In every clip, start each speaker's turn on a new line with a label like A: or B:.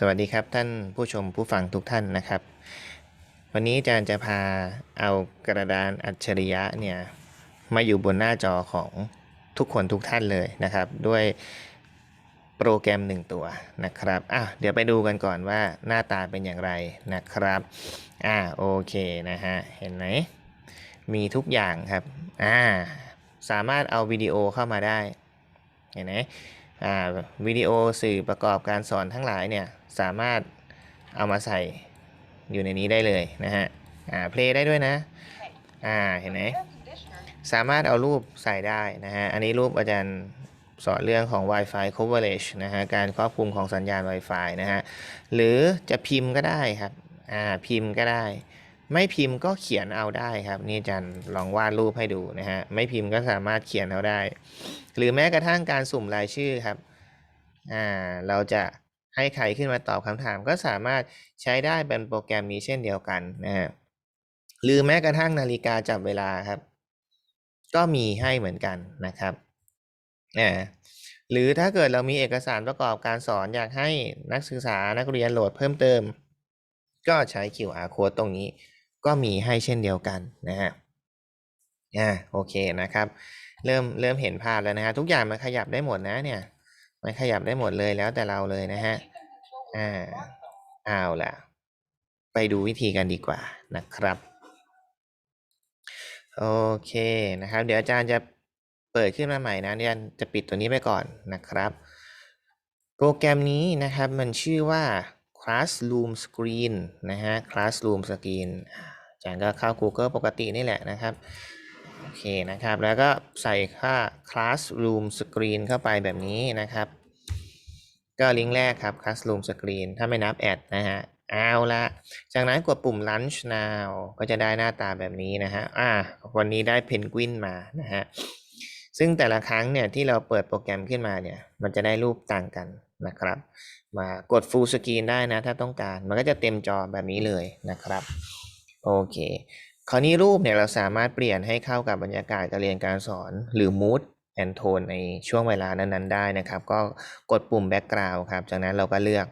A: สวัสดีครับท่านผู้ชมผู้ฟังทุกท่านนะครับ วันนี้อาจารย์จะพาเอากระดานอัจฉริยะเนี่ยมาอยู่บนหน้าจอของทุกคนทุกท่านเลยนะครับ ด้วยโปรแกรมหนึ่งตัวนะครับอะเดี๋ยวไปดูกันก่อนว่าหน้าตาเป็นอย่างไรนะครับอ่าโอเคนะฮะเห็นไหมมีทุกอย่างครับอ่าสามารถเอาวิดีโอเข้ามาได้เห็นไหม วิดีโอสื่อประกอบการสอนทั้งหลายเนี่ยสามารถเอามาใส่อยู่ในนี้ได้เลยนะฮะอ่าเพลย์ได้ด้วยนะอ่าเห็นไหมสามารถเอารูปใส่ได้นะฮะอันนี้รูปอาจารย์สอนเรื่องของ Wi-Fi coverage นะฮะการครอบคลุมของสัญญาณ Wi-Fi นะฮะหรือจะพิมพ์ก็ได้ครับอ่าพิมพ์ก็ได้ ไม่พิมพ์ก็เขียนเอาได้ครับ นี่อาจารย์ลองวาดรูปให้ดูนะฮะไม่พิมพ์ก็สามารถเขียนเอาได้ หรือแม้กระทั่งการสุ่มรายชื่อครับอ่าเราจะให้ใครขึ้นมาตอบคำถามก็สามารถใช้ได้เป็นโปรแกรมนี้เช่นเดียวกันนะฮะหรือแม้กระทั่งนาฬิกาจับเวลาครับ ก็มีให้เหมือนกันนะครับอ่าหรือถ้าเกิดเรามีเอกสารประกอบการสอนอยากให้นักศึกษานักเรียนโหลดเพิ่มเติม ก็ใช้ QR code ตรงนี้ ก็มีให้เช่นเดียวกันนะฮะอ่าโอเคนะครับ เริ่มเริ่มเห็นภาพแล้วนะฮะทุกอย่างมันขยับได้หมดนะเนี่ยมันขยับได้หมดเลยแล้วแต่เราเลยนะฮะอ่าเอาล่ะ ไปดูวิธีกันดีกว่านะครับโอเคนะครับ เดี๋ยวอาจารย์จะเปิดขึ้นมาใหม่นะเดี๋ยวจะปิดตัวนี้ไปก่อนนะครับ โปรแกรมนี้นะครับมันชื่อว่า Classroom Screen นะฮะ Classroom Screen อาจารย์ก็เข้า Google ปกตินี่แหละนะครับ โอเคนะครับ แล้วก็ใส่ค่า Classroom Screen เข้าไปแบบนี้นะครับ ก็ลิงก์แรกครับ Classroom Screen ถ้าไม่นับแอดนะฮะ เอาละจากนั้นกดปุ่ม lunch Now ก็จะได้หน้าตาแบบนี้นะฮะ อ่า วันนี้ได้เพนกวินมานะฮะ ซึ่งแต่ละครั้งเนี่ยที่เราเปิดโปรแกรมขึ้นมาเนี่ย มันจะได้รูปต่างกัน นะครับ มากด Full Screen ได้นะ ถ้าต้องการ มันก็จะเต็มจอแบบนี้เลยนะครับ โอเค คราวนี้รูปเนี่ยเราสามารถเปลี่ยนให้เข้ากับบรรยากาศการเรียนการสอนหรือ mood and tone ในช่วงเวลานั้นๆ ได้นะครับ ก็กดปุ่ม background ครับ จากนั้นเราก็เลือก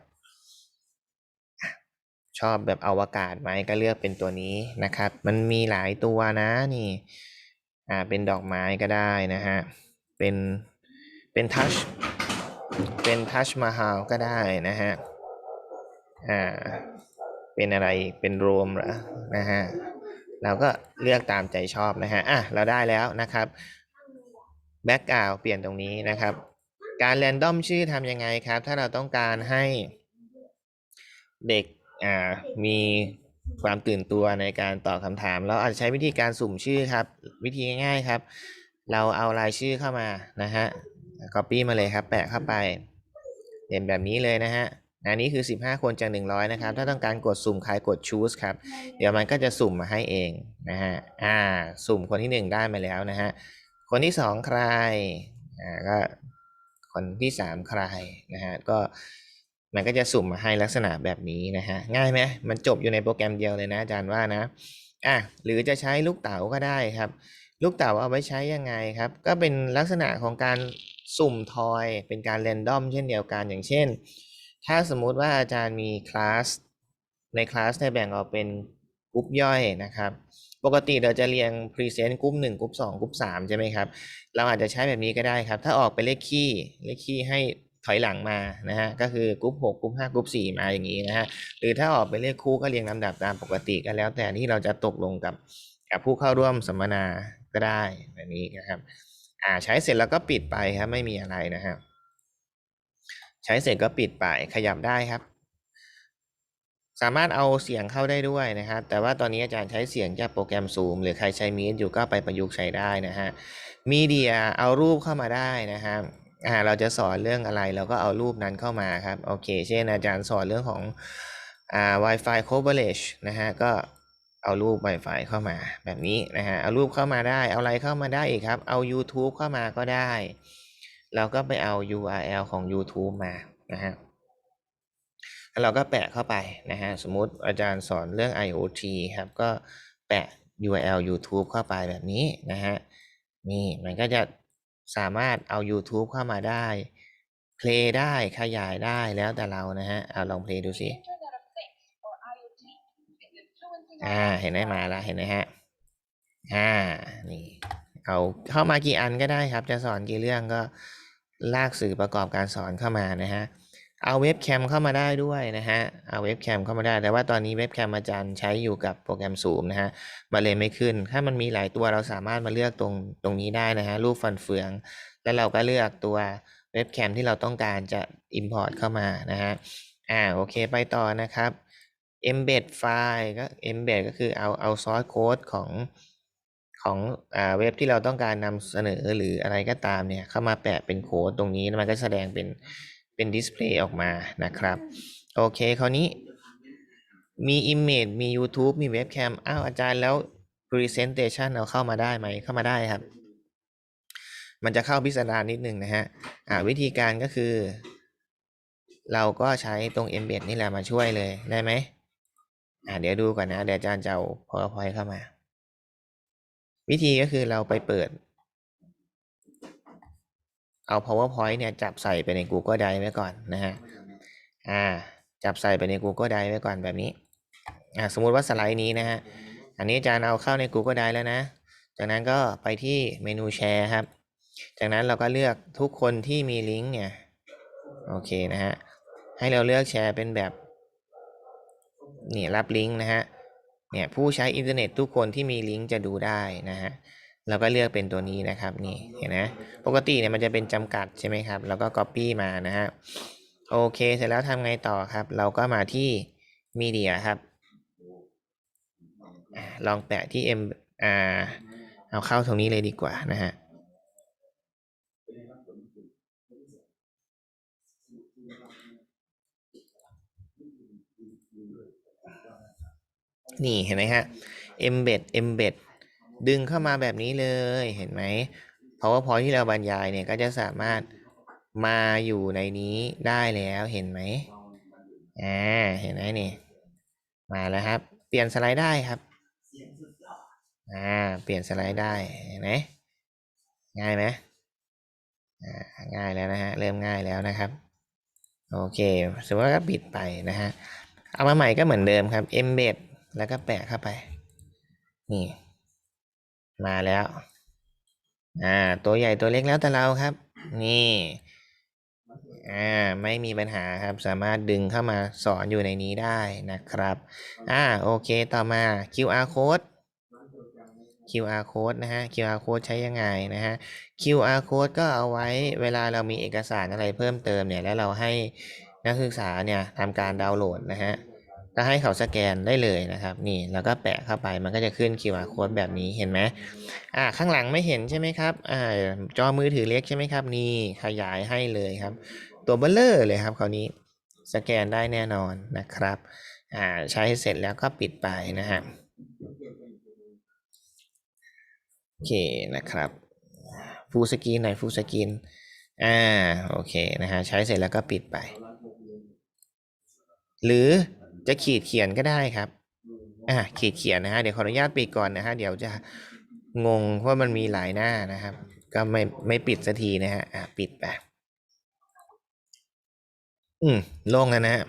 A: ชอบแบบอวกาศไหมก็เลือกเป็นตัวนี้นะครับ มันมีหลายตัวนะนี่อ่าเป็นดอกไม้ก็ได้นะฮะ เป็นเป็นทัช เป็นทัชมาฮาลก็ได้นะฮะ อ่า เป็นอะไร เป็นโรมเหรอ นะฮะ เราก็เลือกตามใจชอบนะฮะ อะ เราได้แล้วนะครับแบ็กกราวเปลี่ยนตรงนี้นะครับ การแรนดอมชื่อทำยังไงครับ ถ้าเราต้องการให้เด็ก อ่า มีความตื่นตัวในการตอบคำถาม เราอาจจะใช้วิธีการสุ่มชื่อครับ วิธีง่ายๆครับ เราเอารายชื่อเข้ามานะฮะ copy มาเลยครับ แปะเข้าไปเด่นแบบนี้เลยนะฮะอันนี้คือ 15 คนจาก 100 นะครับ ถ้าต้องการกดสุ่มใครกด choose ครับ เดี๋ยวมันก็จะสุ่มมาให้เองนะฮะ อ่า สุ่มคนที่ 1 ได้มาแล้วนะฮะ คนที่ 2 ใคร อ่า ก็ คนที่ 3 ใครนะฮะ ก็มันก็จะสุ่มมาให้ลักษณะแบบนี้นะฮะ ง่ายไหมมันจบอยู่ในโปรแกรมเดียวเลยนะอาจารย์ว่านะ อะ หรือจะใช้ลูกเต๋าก็ได้ครับ ลูกเต๋าเอาไว้ใช้ยังไงครับ ก็เป็นลักษณะของการ สุ่มทอยเป็นการเรนดอมเช่นเดียวกันอย่างเช่น ถ้าสมมุติว่าอาจารย์มีคลาสในคลาสเนี่ยแบ่งออกเป็นกลุ่มย่อยนะครับ ปกติเราจะเรียงพรีเซนต์กลุ่มหนึ่งกลุ่มสองกลุ่มสามใช่ไหมครับ เราอาจจะใช้แบบนี้ก็ได้ครับ ถ้าออกเป็นเลขคี่เลขคี่ให้ถอยหลังมานะฮะก็คือกลุ่มหกกลุ่มห้ากลุ่มสี่มาอย่างนี้นะฮะหรือถ้าออกเป็นเลขคู่ก็เรียงลำดับตามปกติก็แล้วแต่ที่เราจะตกลงกับกับผู้เข้าร่วมสัมมนาก็ได้แบบนี้นะครับ อ่าใช้เสร็จแล้วก็ปิดไปครับ ไม่มีอะไรนะครับใช้เสร็จก็ปิดไปขยับได้ครับ สามารถเอาเสียงเข้าได้ด้วยนะครับ แต่ว่าตอนนี้อาจารย์ใช้เสียงจากโปรแกรม Zoom หรือใครใช้มีดอยู่ก็ไปประยุกต์ใช้ได้นะฮะมีเดียเอารูปเข้ามาได้นะครับอ่าเราจะสอนเรื่องอะไรเราก็เอารูปนั้นเข้ามาครับโอเค เช่นอาจารย์สอนเรื่องของอ่า Wi-Fi coverage นะฮะก็ เอารูป Wi-Fi เข้ามาแบบนี้นะฮะ เอารูปเข้ามาได้ เอาอะไรเข้ามาได้อีกครับ เอา YouTube เข้ามาก็ได้ เราก็ไปเอา URL ของ YouTube มานะฮะแล้วเราก็แปะเข้าไปนะฮะ สมมติอาจารย์สอนเรื่อง IoT ครับ ก็แปะ URL YouTube เข้าไปแบบนี้นะฮะ นี่มันก็จะสามารถเอา YouTube เข้ามาได้ เพลย์ได้ ขยายได้แล้วแต่เรานะฮะ เอาลองเพลย์ดูสิ อ่า เห็นไหมมาแล้วเห็นไหมฮะ อ่า นี่ เอาเข้ามากี่อันก็ได้ครับ จะสอนกี่เรื่องก็ลากสื่อประกอบการสอนเข้ามานะฮะ เอาเว็บแคมเข้ามาได้ด้วยนะฮะ เอาเว็บแคมเข้ามาได้ แต่ว่าตอนนี้เว็บแคมอาจารย์ใช้อยู่กับโปรแกรมซูมนะฮะมาเลยไม่ขึ้น ถ้ามันมีหลายตัวเราสามารถมาเลือกตรงตรงนี้ได้นะฮะ รูปฟันเฟือง แล้วเราก็เลือกตัวเว็บแคมที่เราต้องการจะ Import เข้ามานะฮะ อ่า โอเค ไปต่อนะครับ embed file ก็ embed ก็คือเอาเอา source code ของของอ่าเว็บที่เราต้องการนำเสนอหรืออะไรก็ตามเนี่ย เข้ามาแปะเป็นโค้ดตรงนี้แล้วมันก็แสดงเป็นเป็นดิสเพลย์ออกมานะครับ โอเคคราวนี้มี image มี YouTube มีเว็บแคมอ้าวอาจารย์แล้ว presentation เอาเข้ามาได้ไหมเข้ามาได้ครับ มันจะเข้าพิสดารนิดหนึ่งนะฮะอ่าวิธีการก็คือ เราก็ใช้ตรง embed นี่แหละมาช่วยเลยได้ไหม อ่าเดี๋ยวดูก่อนนะ เดี๋ยวอาจารย์จะเอา PowerPoint เข้ามา วิธีก็คือเราไปเปิด เอา PowerPoint เนี่ยจับใส่ไปใน Google Drive ไว้ก่อนนะฮะ อ่า จับใส่ไปใน Google Drive ไว้ก่อนแบบนี้ อ่าสมมุติว่าสไลด์นี้นะฮะ อันนี้อาจารย์เอาเข้าใน Google Drive แล้วนะ จากนั้นก็ไปที่เมนูแชร์ครับ จากนั้นเราก็เลือกทุกคนที่มีลิงก์เนี่ย โอเคนะฮะ ให้เราเลือกแชร์เป็นแบบ นี่รับลิงก์นะฮะเนี่ยผู้ใช้อินเทอร์เน็ตทุกคนที่มีลิงก์จะดูได้นะฮะเราก็เลือกเป็นตัวนี้นะครับนี่เห็นไหมปกติเนี่ยมันจะเป็นจำกัดใช่ไหมครับ แล้วก็ Copy มานะฮะโอเค เสร็จแล้วทำไงต่อครับ เราก็มาที่มีเดียครับลองแปะที่ M อ่าเอาเข้าตรงนี้เลยดีกว่านะฮะ นี่เห็นไหมฮะ embed embed ดึงเข้ามาแบบนี้เลยเห็นไหม powerpoint ที่เราบรรยายเนี่ยก็จะสามารถมาอยู่ในนี้ได้แล้วเห็นไหมอ่าเห็นไหมนี่มาแล้วครับ เปลี่ยนสไลด์ได้ครับอ่าเปลี่ยนสไลด์ได้เห็นไหมง่ายไหมอ่าง่ายแล้วนะฮะเริ่มง่ายแล้วนะครับโอเคสมมติว่าก็ปิดไปนะฮะเอามาใหม่ก็เหมือนเดิมครับ embed แล้วก็แปะเข้าไป นี่ มาแล้ว อ่า ตัวใหญ่ตัวเล็กแล้วแต่เราครับ นี่ อ่า ไม่มีปัญหาครับ สามารถดึงเข้ามาสอนอยู่ในนี้ได้นะครับ อ่า โอเค ต่อมา QR code QR code นะฮะ QR code ใช้ยังไงนะฮะ QR code ก็เอาไว้เวลาเรามีเอกสารอะไรเพิ่มเติมเนี่ย แล้วเราให้นักศึกษาเนี่ยทำการดาวน์โหลดนะฮะ ก็ให้เขาสแกนได้เลยนะครับ นี่แล้วก็แปะเข้าไปมันก็จะขึ้น QR code แบบนี้เห็นไหมอ่าข้างหลังไม่เห็นใช่ไหมครับอ่าจอมือถือเล็กใช่ไหมครับ นี่ขยายให้เลยครับ ตัวเบลเลอร์เลยครับคราวนี้สแกนได้แน่นอนนะครับอ่าใช้เสร็จแล้วก็ปิดไปนะฮะโอเคนะครับฟูสกรีนหน่อยฟูสกรีนอ่าโอเคนะฮะใช้เสร็จแล้วก็ปิดไป หรือ จะขีดเขียนก็ได้ครับ อ่าขีดเขียนนะฮะ เดี๋ยวขออนุญาตปิดก่อนนะฮะ เดี๋ยวจะงงเพราะมันมีหลายหน้านะครับ ก็ไม่ไม่ปิดสักทีนะฮะ อ่าปิดไป อืมโล่งแล้วนะฮะ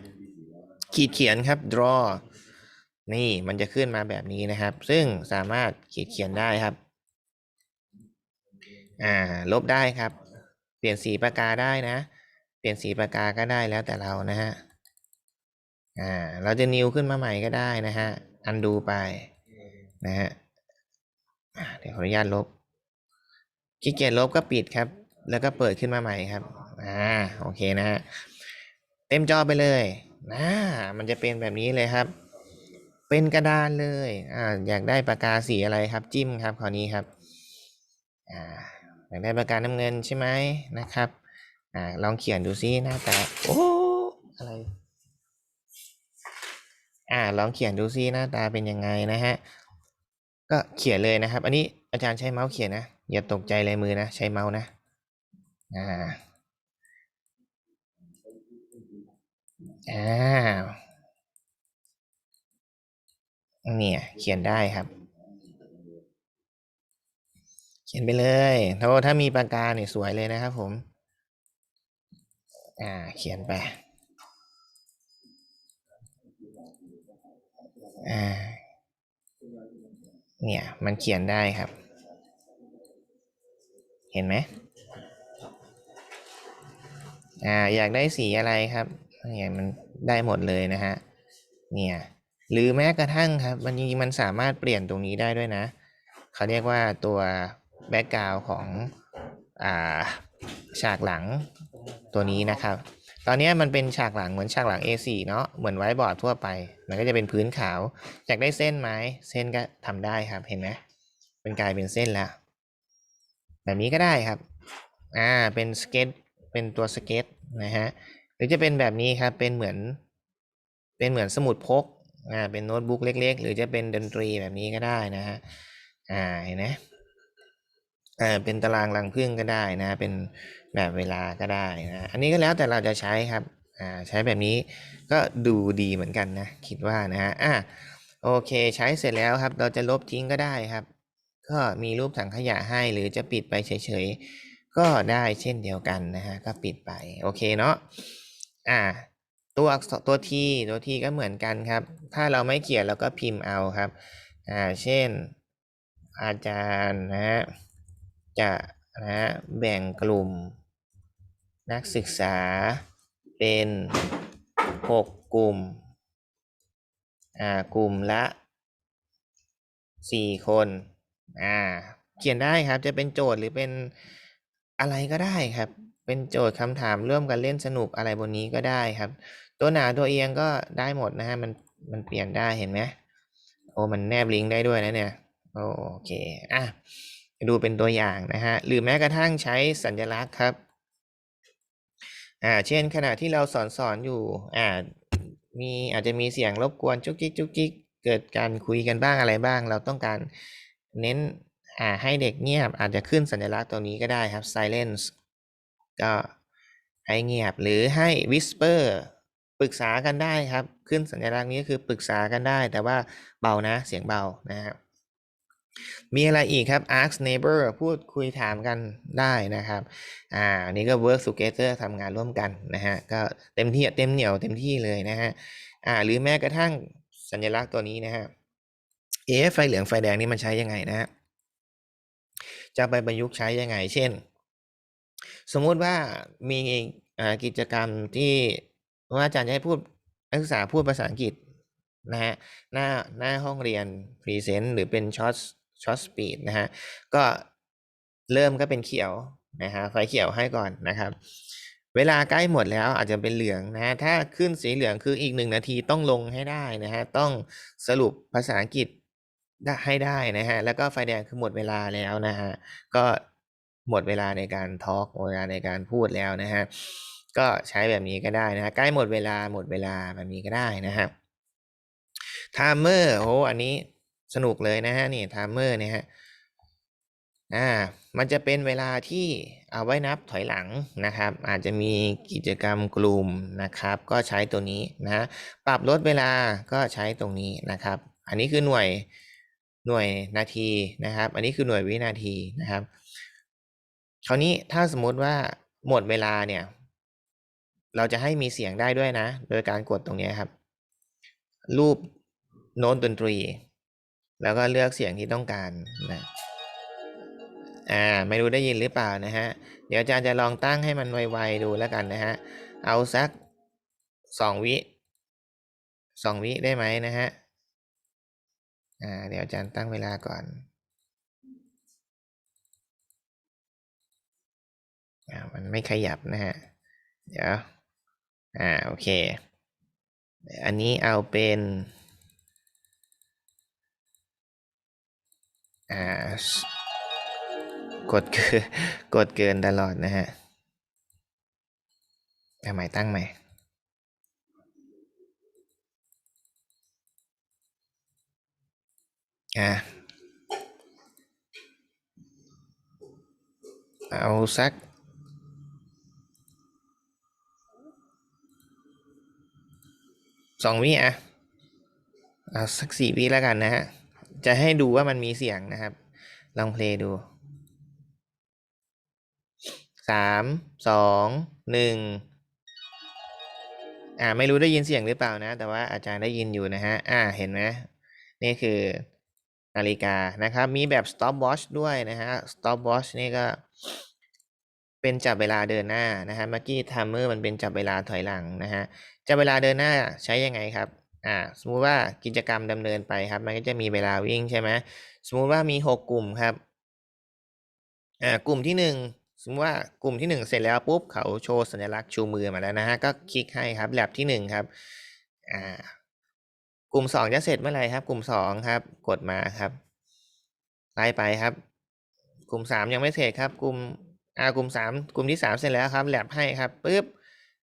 A: ขีดเขียนครับ draw นี่มันจะขึ้นมาแบบนี้นะครับ ซึ่งสามารถขีดเขียนได้ครับ อ่า ลบได้ครับ เปลี่ยนสีปากกาได้นะ เปลี่ยนสีปากกาก็ได้แล้วแต่เรานะฮะ อ่าเราจะนิวขึ้นมาใหม่ก็ได้นะฮะอันดูไปนะฮะเดี๋ยวขออนุญาตลบขี้เกียจลบก็ปิดครับ แล้วก็เปิดขึ้นมาใหม่ครับอ่าโอเคนะฮะเต็มจอไปเลยนะมันจะเป็นแบบนี้เลยครับ เป็นกระดานเลยอ่าอยากได้ปากกาสีอะไรครับ จิ้มครับคราวนี้ครับอ่าอยากได้ปากกาน้ำเงินใช่ไหมนะครับอ่าลองเขียนดูซิหน้าตาโอ้อะไร อ่าลองเขียนดูซิหน้าตาเป็นยังไงนะฮะก็เขียนเลยนะครับ อันนี้อาจารย์ใช้เมาส์เขียนนะอย่าตกใจลายมือนะใช้เมาส์นะอ่าอ่าเนี่ยเขียนได้ครับ เขียนไปเลยถ้าถ้ามีปากกาเนี่ยสวยเลยนะครับผม อ่าเขียนไป อ่า เนี่ย มันเขียนได้ครับ เห็นไหมอ่า อยากได้สีอะไรครับเนี่ยมันได้หมดเลยนะฮะ เนี่ย หรือแม้กระทั่งครับ มันจริงๆมันสามารถเปลี่ยนตรงนี้ได้ด้วยนะ เขาเรียกว่าตัวแบ็กกราวของ อ่า ฉากหลังตัวนี้นะครับ ตอนนี้มันเป็นฉากหลังเหมือนฉากหลัง A4 เนาะเหมือนไว้บอร์ดทั่วไป มันก็จะเป็นพื้นขาวอยากได้เส้นไหมเส้นก็ทำได้ครับเห็นไหมเป็นกลายเป็นเส้นแล้ว แบบนี้ก็ได้ครับอ่าเป็นสเก็ตเป็นตัวสเก็ตนะฮะหรือจะเป็นแบบนี้ครับเป็นเหมือน เป็นเหมือนสมุดพกอ่าเป็นโน้ตบุ๊กเล็ก ๆ หรือจะเป็นดนตรีแบบนี้ก็ได้นะฮะอ่าเห็นไหมอ่าเป็นตารางรังผึ้งก็ได้นะเป็น แบบเวลาก็ได้นะอันนี้ก็แล้วแต่เราจะใช้ครับอ่าใช้แบบนี้ก็ดูดีเหมือนกันนะ คิดว่านะฮะอ่าโอเคใช้เสร็จแล้วครับ เราจะลบทิ้งก็ได้ครับ ก็มีรูปถังขยะให้หรือจะปิดไปเฉยๆ ก็ได้เช่นเดียวกันนะฮะก็ปิดไปโอเคเนาะอ่าตัวตัวทีตัวทีก็เหมือนกันครับ ถ้าเราไม่เขียนเราก็พิมพ์เอาครับอ่าเช่นอาจารย์นะฮะจะ นะฮะแบ่งกลุ่ม นักศึกษาเป็นหกกลุ่มอ่ากลุ่มละสี่คนอ่าเขียนได้ครับจะเป็นโจทย์หรือเป็นอะไรก็ได้ครับ เป็นโจทย์คำถามร่วมกันเล่นสนุกอะไรบนนี้ก็ได้ครับ ตัวหนาตัวเอียงก็ได้หมดนะฮะมันมันเปลี่ยนได้เห็นไหมโอ้มันแนบลิงก์ได้ด้วยนะเนี่ยโอเคอะ ดูเป็นตัวอย่างนะฮะ หรือแม้กระทั่งใช้สัญลักษณ์ครับ อ่า เช่นขณะที่เราสอนสอนอยู่ อ่า มีอาจจะมีเสียงรบกวนจุกจิกจุกจิกเกิดการคุยกันบ้างอะไรบ้าง เราต้องการเน้น อ่า ให้เด็กเงียบ อาจจะขึ้นสัญลักษณ์ตัวนี้ก็ได้ครับ silence ก็ให้เงียบหรือให้ whisper ปรึกษากันได้ครับ ขึ้นสัญลักษณ์นี้ก็คือปรึกษากันได้ แต่ว่าเบานะ เสียงเบานะครับ มีอะไรอีกครับ ask neighbor พูดคุยถามกันได้นะครับ อ่านนี้ก็ work together ทำงานร่วมกันนะฮะ ก็เต็มที่เต็มเหนียวเต็มที่เลยนะฮะ อ่า หรือแม้กระทั่งสัญลักษณ์ตัวนี้นะฮะเอ๊ะไฟเหลืองไฟแดงนี่มันใช้ยังไงนะฮะ จะไปประยุกต์ใช้ยังไง เช่น สมมุติว่ามีอ่ากิจกรรมที่ว่าอาจารย์จะให้พูดนักศึกษาพูดภาษาอังกฤษนะฮะ หน้าหน้าห้องเรียนพรีเซนต์หรือเป็นช็อต ช็อตสปีดนะฮะก็เริ่มก็เป็นเขียวนะฮะไฟเขียวให้ก่อนนะครับ เวลาใกล้หมดแล้วอาจจะเป็นเหลืองนะฮะถ้าขึ้นสีเหลืองคืออีกหนึ่งนาทีต้องลงให้ได้นะฮะต้องสรุปภาษาอังกฤษให้ได้นะฮะแล้วก็ไฟแดงคือหมดเวลาแล้วนะฮะก็หมดเวลาในการทอล์กเวลาในการพูดแล้วนะฮะก็ใช้แบบนี้ก็ได้นะฮะใกล้หมดเวลาหมดเวลาแบบนี้ก็ได้นะครับไทม์เมอร์โอ้อันนี้ สนุกเลยนะฮะนี่ไทม์เมอร์เนี่ยฮะอ่ามันจะเป็นเวลาที่เอาไว้นับถอยหลังนะครับ อาจจะมีกิจกรรมกลุ่มนะครับ ก็ใช้ตัวนี้นะปรับลดเวลาก็ใช้ตรงนี้นะครับ อันนี้คือหน่วยหน่วยนาทีนะครับ อันนี้คือหน่วยวินาทีนะครับ คราวนี้ถ้าสมมุติว่าหมดเวลาเนี่ย เราจะให้มีเสียงได้ด้วยนะ โดยการกดตรงนี้ครับ รูปโน้ตดนตรี แล้วก็เลือกเสียงที่ต้องการนะอ่าไม่รู้ได้ยินหรือเปล่านะฮะ เดี๋ยวอาจารย์จะลองตั้งให้มันไวๆดูแล้วกันนะฮะ เอาสักสองวิสองวิได้ไหมนะฮะ อ่าเดี๋ยวอาจารย์ตั้งเวลาก่อนอ่ามันไม่ขยับนะฮะ เดี๋ยว อ่าโอเค อันนี้เอาเป็น อ่ากดเกินกดเกินตลอดนะฮะทำไมตั้งใหม่อ่าเอาสักสองวิอะเอาสักสี่วิแล้วกันนะฮะ จะให้ดูว่ามันมีเสียงนะครับ ลองเพลงดูสามสองหนึ่งอ่าไม่รู้ได้ยินเสียงหรือเปล่านะ แต่ว่าอาจารย์ได้ยินอยู่นะฮะอ่าเห็นไหมนี่คือนาฬิกานะครับ มีแบบ stopwatch ด้วยนะฮะ stopwatch นี่ก็เป็นจับเวลาเดินหน้านะฮะเมื่อกี้ timer มันเป็นจับเวลาถอยหลังนะฮะจับเวลาเดินหน้าใช้ยังไงครับ อ่าสมมุติว่ากิจกรรมดำเนินไปครับ มันก็จะมีเวลาวิ่งใช่ไหมสมมุติว่ามีหกกลุ่มครับอ่ากลุ่มที่หนึ่งสมมติว่ากลุ่มที่หนึ่งเสร็จแล้วปุ๊บเขาโชว์สัญลักษณ์ชูมือมาแล้วนะฮะก็คลิกให้ครับแลบที่หนึ่งครับอ่ากลุ่มสองจะเสร็จเมื่อไหร่ครับ กลุ่มสองครับ กดมาครับไล่ไปครับ กลุ่มสามยังไม่เสร็จครับ กลุ่มอ่ากลุ่มสามกลุ่มที่สามเสร็จแล้วครับแลบให้ครับปุ๊บ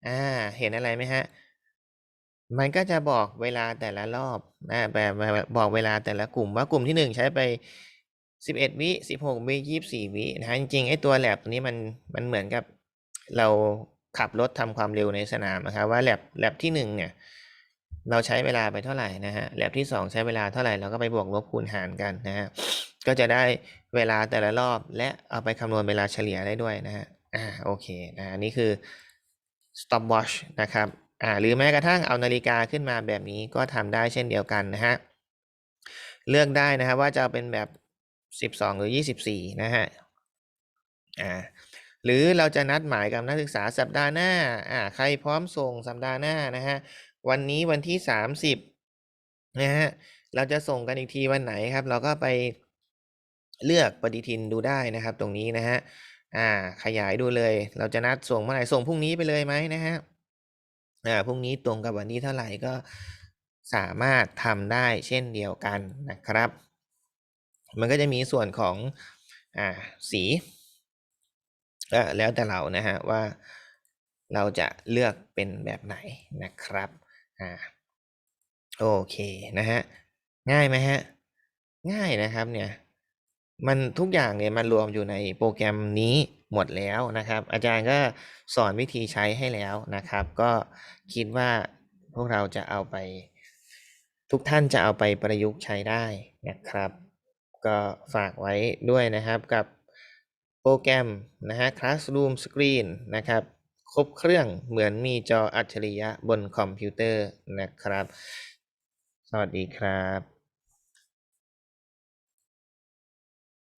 A: อ่าเห็นอะไรไหมฮะ มันก็จะบอกเวลาแต่ละรอบนะแบบแบบบอกเวลาแต่ละกลุ่มว่ากลุ่มที่หนึ่งใช้ไปสิบเอ็ดวิสิบหกวิยี่สี่วินะฮะจริงๆไอ้ตัวแลบตัวนี้มันมันเหมือนกับเราขับรถทำความเร็วในสนามนะครับว่าแลบแลบที่หนึ่งเนี่ยเราใช้เวลาไปเท่าไหร่นะฮะแลบที่สองใช้เวลาเท่าไหร่เราก็ไปบวกลบคูณหารกันนะฮะก็จะได้เวลาแต่ละรอบและเอาไปคำนวณเวลาเฉลี่ยได้ด้วยนะฮะอ่าโอเคนะอันนี้คือ stopwatch นะครับ อ่าหรือแม้กระทั่งเอานาฬิกาขึ้นมาแบบนี้ก็ทำได้เช่นเดียวกันนะฮะเลือกได้นะครับว่าจะเอาเป็นแบบสิบสองหรือยี่สิบสี่นะฮะอ่าหรือเราจะนัดหมายกับนักศึกษาสัปดาห์หน้าอ่าใครพร้อมส่งสัปดาห์หน้านะฮะวันนี้วันที่สามสิบนะฮะเราจะส่งกันอีกทีวันไหนครับ เราก็ไปเลือกปฏิทินดูได้นะครับ ตรงนี้นะฮะอ่าขยายดูเลย เราจะนัดส่งเมื่อไหร่ส่งพรุ่งนี้ไปเลยไหมนะฮะ อ่าพรุ่งนี้ตรงกับวันนี้เท่าไหร่ก็สามารถทำได้เช่นเดียวกันนะครับ มันก็จะมีส่วนของอ่าสีก็แล้วแต่เรานะฮะว่าเราจะเลือกเป็นแบบไหนนะครับอ่าโอเคนะฮะง่ายไหมฮะง่ายนะครับเนี่ยมันทุกอย่างเนี่ยมันรวมอยู่ในโปรแกรมนี้ หมดแล้วนะครับ อาจารย์ก็สอนวิธีใช้ให้แล้วนะครับ ก็คิดว่าพวกเราจะเอาไป ทุกท่านจะเอาไปประยุกต์ใช้ได้นะครับ ก็ฝากไว้ด้วยนะครับกับโปรแกรมนะฮะ Classroom Screen นะครับครบเครื่องเหมือนมีจออัจฉริยะบนคอมพิวเตอร์นะครับ สวัสดีครับ